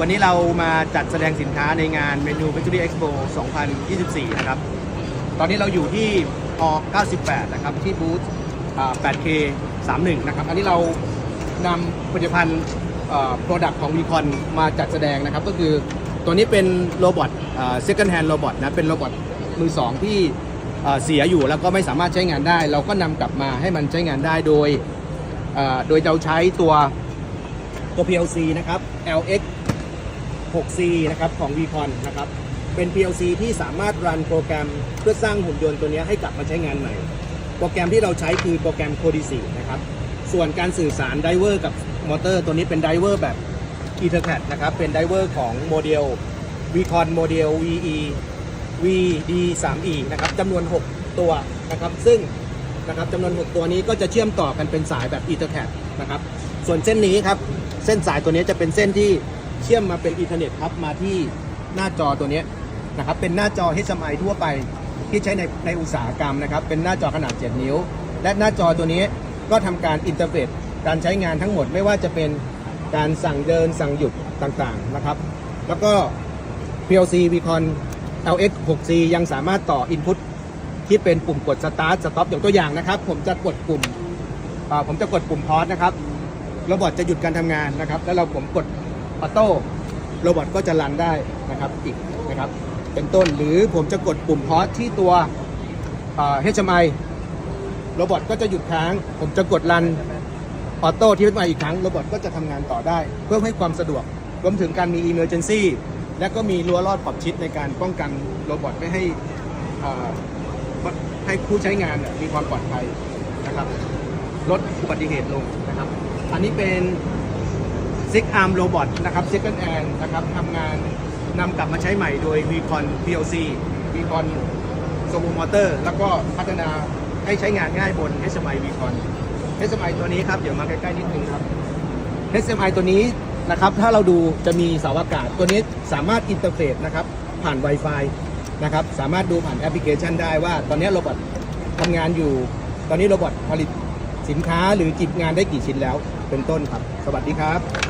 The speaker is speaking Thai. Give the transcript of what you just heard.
วันนี้เรามาจัดแสดงสินค้าในงาน Menu Factory Expo 2024 นะครับ ตอนนี้เราอยู่ที่อ98 นะครับ ที่บูธอ่า 8K 31 นะครับ อันนี้เรานำผลิตภัณฑ์เอ่อ product ของ Vicon มาจัดแสดงนะครับ ก็คือตัวนี้เป็นโรบอท second hand robot นะ เป็นโรบอทมือสองที่เสียอยู่แล้วก็ไม่สามารถใช้งานได้ เราก็นำกลับมาให้มันใช้งานได้โดยโดยเราใช้ตัวตัว PLC นะครับ LX 6C นะครับของ v c o n นะครับ เป็น PLC ที่สามารถรันโปรแกรมเพื่อสร้างหุ่นยนต์ตัวนี้ให้กลับมาใช้งานใหม่ โปรแกรมที่เราใช้คือโปรแกรม Codec นะครับ ส่วนการสื่อสารไดเวอร์กับมอเตอร์ตัวนี้เป็นไดเวอร์แบบ Ethercat นะครับ เป็นไดเวอร์ของโมเดล v c o n โมเดล VE VD3E นะครับจำนวน 6 ตัวนะครับ ซึ่งนะครับจำนวน 6 ตัวนี้ก็จะเชื่อมต่อกันเป็นสายแบบ Ethercat นะครับ ส่วนเส้นนี้ครับ เส้นสายตัวนี้จะเป็นเส้นที่ เชื่อมมาเป็นอีเทอร์เน็ตครับมาที่หน้าจอตัวนี้นะครับเป็นหน้าจอ HMI ทั่วไปที่ใช้ในในอุตสาหกรรมนะครับเป็นหน้าจอขนาด 7 นิ้ว และหน้าจอตัวนี้ก็ทำการอินเทอร์เฟซการใช้งานทั้งหมดไม่ว่าจะเป็นการสั่งเดินสั่งหยุดต่างๆนะครับ แล้วก็ PLC Vicon LX 6C ยังสามารถต่อ Input ที่เป็นปุ่มกด Start Stop อย่างตัวอย่างนะครับ ผมจะกดปุ่มผมจะกดปุ่มพอสนะครับโรบอทจะหยุดการทำงานนะครับ แล้วเราผมกด ออโต้โรบอทก็จะรันได้นะครับอีกนะครับเป็นต้นหรือผมจะกดปุ่มพอสที่ตัวอ่า HMI โรบอทก็จะหยุดค้าง ผมจะกดรันออโต้ที่ HMI อีกครั้งโรบอทก็จะทำงานต่อได้ เพื่อให้ความสะดวกรวมถึงการมี Emergency และก็มีรั้วรอดขอบชิดในการป้องกันโรบอทไม่ให้ให้ผู้ใช้งานมีความปลอดภัยนะครับลดอุบัติเหตุลงนะครับ อันนี้เป็น ซิกอาร์มโรบอทนะครับ Second Hand นะครับทำงานนำกลับมาใช้ใหม่โดย Vicon PLC Vicon s o m o Motor แล้วก็พัฒนาให้ใช้งานง่ายบน HMI Vicon HMI ตัวนี้ครับ เดี๋ยวมาใกล้ๆนิดนึงครับ HMI ตัวนี้นะครับถ้าเราดูจะมีเสาอากาศ ตัวนี้สามารถอินเทอร์เฟซนะครับผ่าน Wi-Fi นะครับสามารถดูผ่านแอปพลิเคชันได้ว่า ตอนนี้โรบอททำงานอยู่ ตอนนี้โรบอทผลิตสินค้าหรือจิบงานได้กี่ชิ้นแล้วเป็นต้นครับ สวัสดีครับ